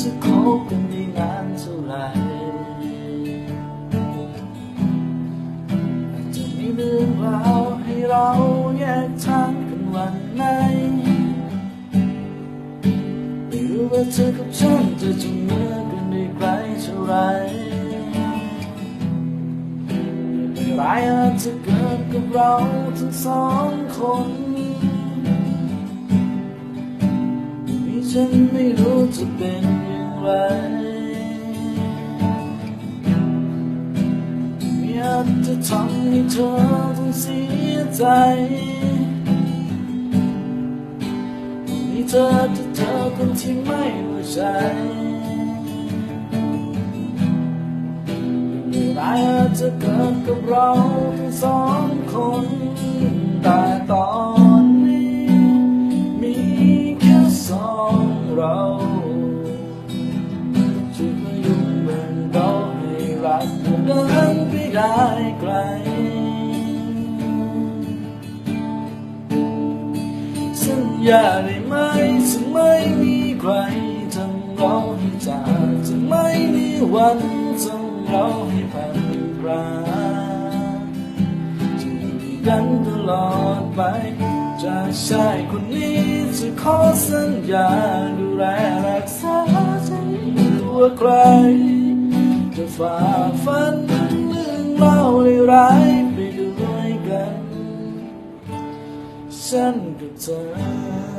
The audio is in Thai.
จะคบกันได้นานเท่าไหร่จะมีเรื่องราวให้เราแยกทางกันวันไหนไม่รู้ว่าเธอกับฉันจะจุงมือกันได้ไกลเท่าไหรไม่ร้ายอาจจะเกิดกับเราทั้งสองคน ฉันไม่รู้จะเป็นอย่างไรไม่อาจจะทำให้เธอต้องเสียใจนี่เธอจะเจอคนที่ไม่ว่าใช่ไม่ร้ายอาจจะเกิดกับเราทั้งสอง เดินไปได้ไกล สัญญาได้ไหมจะไม่มีใครทำเราให้จากจะไม่มีวันทำเราให้พันพรากจะอยู่ด้วยกันตลอดไปจากชายคนนี้จะขอสัญญาดูแลรักษาใจตัวใคร ฝ่าฟันเรื่องเล่าให้ร้ายไปด้วยกันฉันกับเธอ